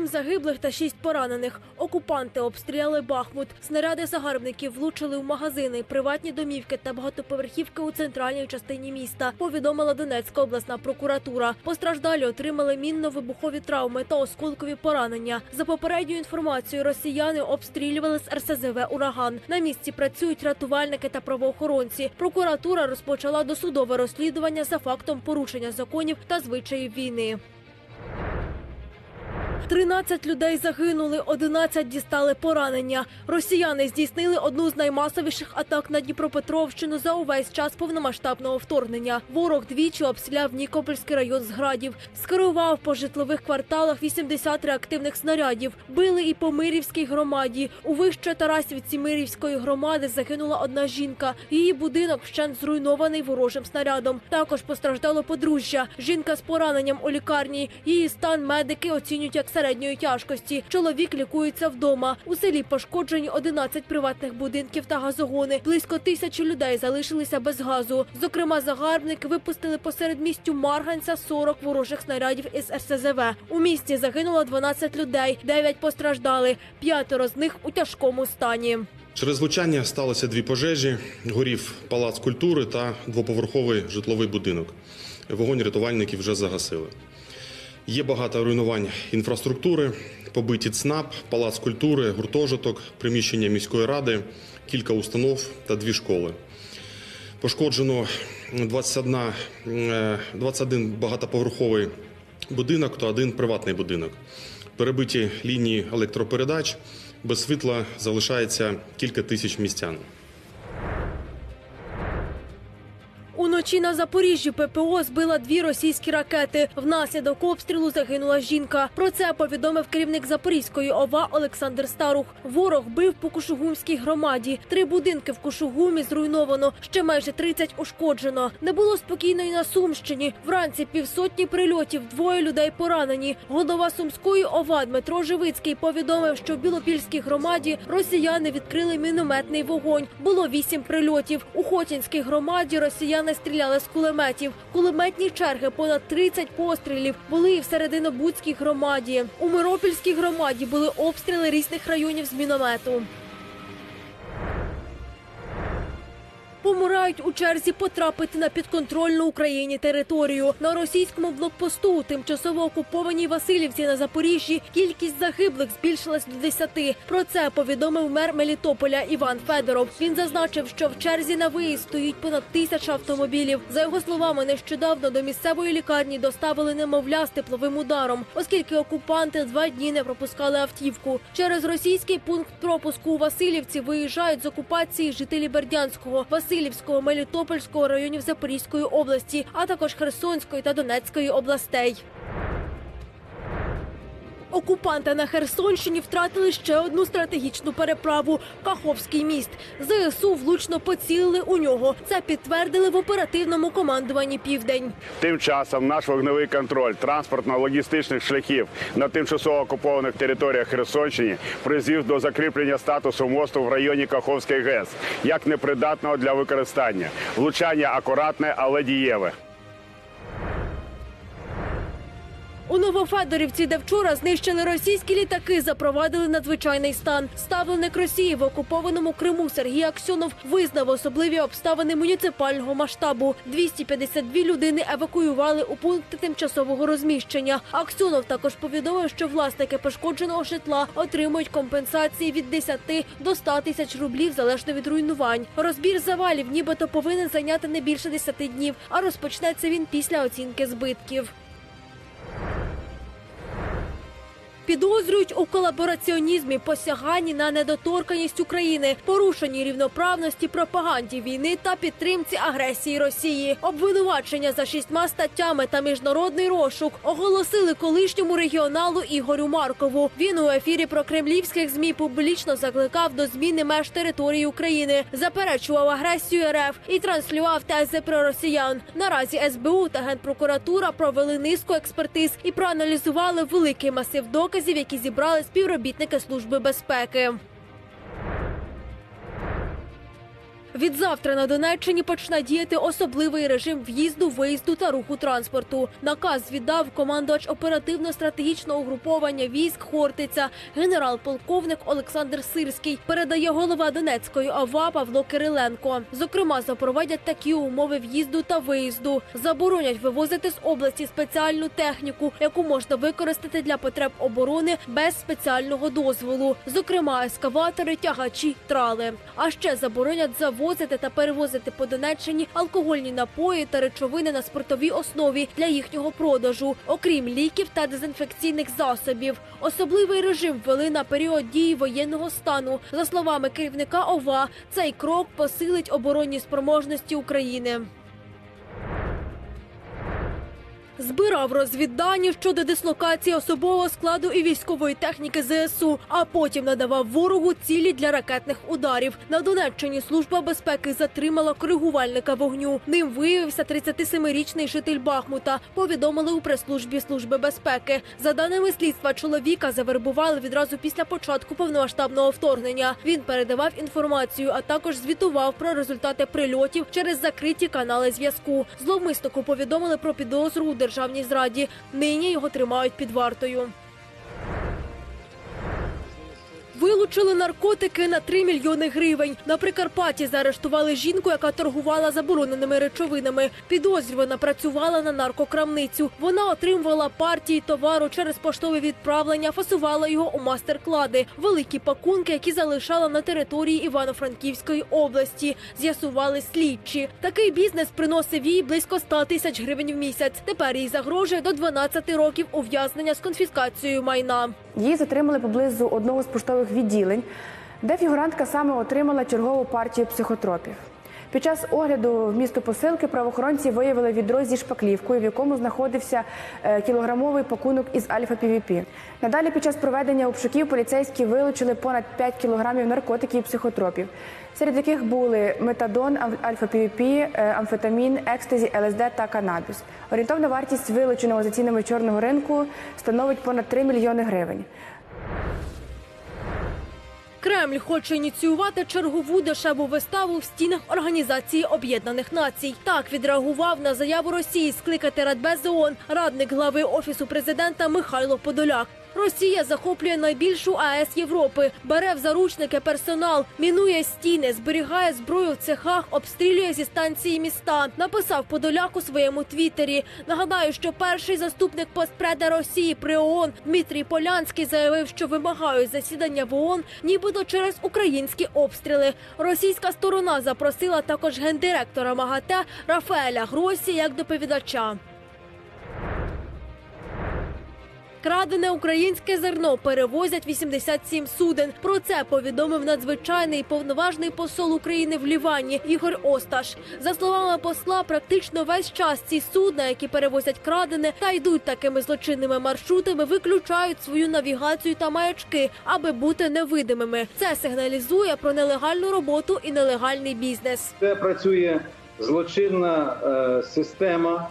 Сім загиблих та шість поранених. Окупанти обстріляли Бахмут. Снаряди загарбників влучили в магазини, приватні домівки та багатоповерхівки у центральній частині міста. Повідомила Донецька обласна прокуратура. Постраждалі отримали мінно-вибухові травми та осколкові поранення. За попередньою інформацією, росіяни обстрілювали з РСЗВ Ураган. На місці працюють рятувальники та правоохоронці. Прокуратура розпочала досудове розслідування за фактом порушення законів та звичаїв війни. 13 людей загинули, 11 дістали поранення. Росіяни здійснили одну з наймасовіших атак на Дніпропетровщину за увесь час повномасштабного вторгнення. Ворог двічі обстріляв Нікопольський район з градів, скерував по житлових кварталах 80 реактивних снарядів. Били і по Мирівській громаді. У вище Тарасівці Мирівської громади загинула одна жінка. Її будинок вщент зруйнований ворожим снарядом. Також постраждало подружжя. Жінка з пораненням у лікарні. Її стан медики оцінюють як середньої тяжкості. Чоловік лікується вдома. У селі пошкоджені 11 приватних будинків та газогони. Близько тисячі людей залишилися без газу. Зокрема, загарбники випустили посеред містю Марганця 40 ворожих снарядів із РСЗВ. У місті загинуло 12 людей, 9 постраждали. П'ятеро з них у тяжкому стані. Через влучання сталося дві пожежі. Горів палац культури та двоповерховий житловий будинок. Вогонь рятувальники вже загасили. Є багато руйнувань інфраструктури, побиті ЦНАП, палац культури, гуртожиток, приміщення міської ради, кілька установ та дві школи. Пошкоджено 21, е, 21 багатоповерховий будинок та один приватний будинок. Перебиті лінії електропередач. Без світла залишається кілька тисяч містян. Уночі на Запоріжжі ППО збила дві російські ракети. Внаслідок обстрілу загинула жінка. Про це повідомив керівник Запорізької ОВА Олександр Старух. Ворог бив по Кушугумській громаді. Три будинки в Кушугумі зруйновано. Ще майже 30 ушкоджено. Не було спокійно й на Сумщині. Вранці півсотні прильотів, двоє людей поранені. Голова Сумської ОВА Дмитро Живицький повідомив, що в Білопільській громаді росіяни відкрили мінометний вогонь. Було вісім прильотів. У Хотінській громаді росіяни стріляли з кулеметів. Кулеметні черги понад 30 пострілів були і в серединобудській громаді. У Миропільській громаді були обстріли різних районів з міномету. Помирають у черзі потрапити на підконтрольну Україні територію. На російському блокпосту у тимчасово окупованій Васильівці на Запоріжжі кількість загиблих збільшилась до 10. Про це повідомив мер Мелітополя Іван Федоров. Він зазначив, що в черзі на виїзд стоїть понад тисяча автомобілів. За його словами, нещодавно до місцевої лікарні доставили немовля з тепловим ударом, оскільки окупанти два дні не пропускали автівку. Через російський пункт пропуску у Васильівці виїжджають з окупації жителі Бердянського, Васильівського, Мелітопольського районів Запорізької області, а також Херсонської та Донецької областей. Окупанти на Херсонщині втратили ще одну стратегічну переправу Каховський міст. ЗСУ влучно поцілили у нього. Це підтвердили в оперативному командуванні Південь. Тим часом наш вогневий контроль транспортно-логістичних шляхів на тимчасово окупованих територіях Херсонщини призвів до закріплення статусу мосту в районі Каховської ГЕС як непридатного для використання. Влучання акуратне, але дієве. У Новофедорівці, де вчора знищили російські літаки, запровадили надзвичайний стан. Ставленик Росії в окупованому Криму Сергій Аксьонов визнав особливі обставини муніципального масштабу. 252 людини евакуювали у пункти тимчасового розміщення. Аксьонов також повідомив, що власники пошкодженого житла отримують компенсації від 10 до 100 тисяч рублів залежно від руйнувань. Розбір завалів нібито повинен зайняти не більше 10 днів, а розпочнеться він після оцінки збитків. Підозрюють у колабораціонізмі, посяганні на недоторканість України, порушенні рівноправності, пропаганді війни та підтримці агресії Росії. Обвинувачення за шістьма статтями та міжнародний розшук оголосили колишньому регіоналу Ігорю Маркову. Він у ефірі про кремлівських змі публічно закликав до зміни меж території України, заперечував агресію РФ і транслював тези про росіян. Наразі СБУ та генпрокуратура провели низку експертиз і проаналізували великий масив доказів, які зібрали співробітники служби безпеки. Відзавтра на Донеччині почне діяти особливий режим в'їзду, виїзду та руху транспорту. Наказ віддав командувач оперативно-стратегічного угруповання військ Хортиця, генерал-полковник Олександр Сирський. Передає голова Донецької ОВА Павло Кириленко. Зокрема, запровадять такі умови в'їзду та виїзду. Заборонять вивозити з області спеціальну техніку, яку можна використати для потреб оборони без спеціального дозволу. Зокрема, ескаватори, тягачі, трали. А ще заборонять завозити та перевозити по Донеччині алкогольні напої та речовини на спиртовій основі для їхнього продажу, окрім ліків та дезінфекційних засобів. Особливий режим ввели на період дії воєнного стану. За словами керівника ОВА, цей крок посилить оборонні спроможності України. Збирав розвіддані щодо дислокації особового складу і військової техніки ЗСУ, а потім надавав ворогу цілі для ракетних ударів. На Донеччині служба безпеки затримала коригувальника вогню. Ним виявився 37-річний житель Бахмута. Повідомили у прес-службі служби безпеки. За даними слідства, чоловіка завербували відразу після початку повномасштабного вторгнення. Він передавав інформацію, а також звітував про результати прильотів через закриті канали зв'язку. Зловмиснику повідомили про підозру у державній зраді. Нині його тримають під вартою. Вилучили наркотики на 3 мільйони гривень. На Прикарпатті заарештували жінку, яка торгувала забороненими речовинами. Підозрювана працювала на наркокрамницю. Вона отримувала партії товару через поштове відправлення, фасувала його у мастер-клади. Великі пакунки, які залишала на території Івано-Франківської області. З'ясували слідчі. Такий бізнес приносив їй близько 100 тисяч гривень в місяць. Тепер їй загрожує до 12 років ув'язнення з конфіскацією майна. Її затримали поблизу одного з поштових відділень, де фігурантка саме отримала чергову партію психотропів. Під час огляду в місто посилки правоохоронці виявили відро зі шпаклівкою, в якому знаходився е, кілограмовий пакунок із альфа-півіпі. Надалі під час проведення обшуків поліцейські вилучили понад 5 кілограмів наркотиків і психотропів, серед яких були метадон, альфа-півіпі, е, амфетамін, екстазі, ЛСД та канабіс. Орієнтовна вартість вилученого за цінами чорного ринку становить понад 3 мільйони гривень. Кремль хоче ініціювати чергову дешеву виставу в стінах Організації Об'єднаних Націй. Так відреагував на заяву Росії скликати Радбез ООН радник глави офісу президента Михайло Подоляк. Росія захоплює найбільшу АЕС Європи, бере в заручники персонал, мінує стіни, зберігає зброю в цехах, обстрілює зі станції міста. Написав Подоляк у своєму твіттері. Нагадаю, що перший заступник постпреда Росії при ООН Дмитрій Полянський заявив, що вимагають засідання в ООН, нібито через українські обстріли. Російська сторона запросила також гендиректора МАГАТЕ Рафаеля Гросі як доповідача. Крадене українське зерно перевозять 87 суден. Про це повідомив надзвичайний повноважний посол України в Лівані Ігор Осташ. За словами посла, практично весь час ці судна, які перевозять крадене та йдуть такими злочинними маршрутами, виключають свою навігацію та маячки, аби бути невидимими. Це сигналізує про нелегальну роботу і нелегальний бізнес. Це працює злочинна е, система,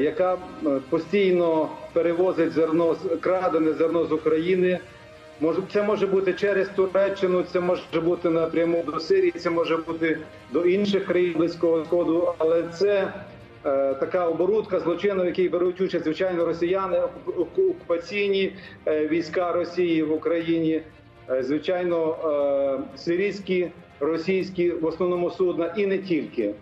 яка е, постійно перевозить зерно крадене зерно з України. Може, це може бути через Туреччину, це може бути напряму до Сирії, це може бути до інших країн близького сходу, але це е, така оборудка злочину, в якій беруть участь звичайно росіяни, оку- оку- окупаційні е, війська Росії в Україні, е, звичайно, е, сирійські, російські в основному судна, і не тільки.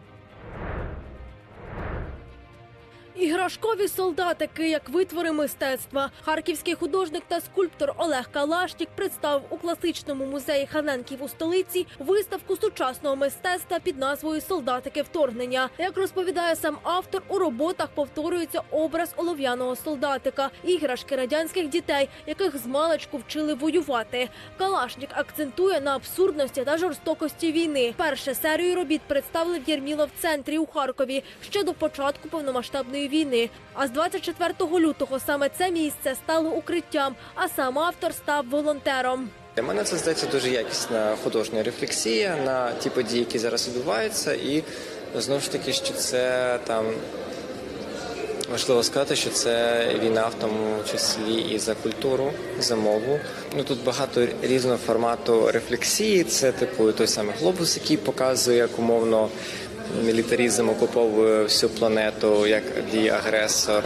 Іграшкові солдатики як витвори мистецтва. Харківський художник та скульптор Олег Калашнік представив у класичному музеї Ханенків у столиці виставку сучасного мистецтва під назвою Солдатики вторгнення. Як розповідає сам автор, у роботах повторюється образ олов'яного солдатика, іграшки радянських дітей, яких з маличку вчили воювати. Калашнік акцентує на абсурдності та жорстокості війни. Перше серію робіт представили в Єрмілов центрі у Харкові ще до початку повномасштабної війни. А з 24 лютого саме це місце стало укриттям, а сам автор став волонтером. Для мене це здається дуже якісна художня рефлексія на ті події, які зараз відбуваються, і знову ж таки, що це там Важливо сказати, що це війна в тому числі і за культуру, за мову. Ну тут багато різного формату рефлексії. Це типу той самий глобус, який показує, як умовно мілітарізм окуповує всю планету, як діє агресор.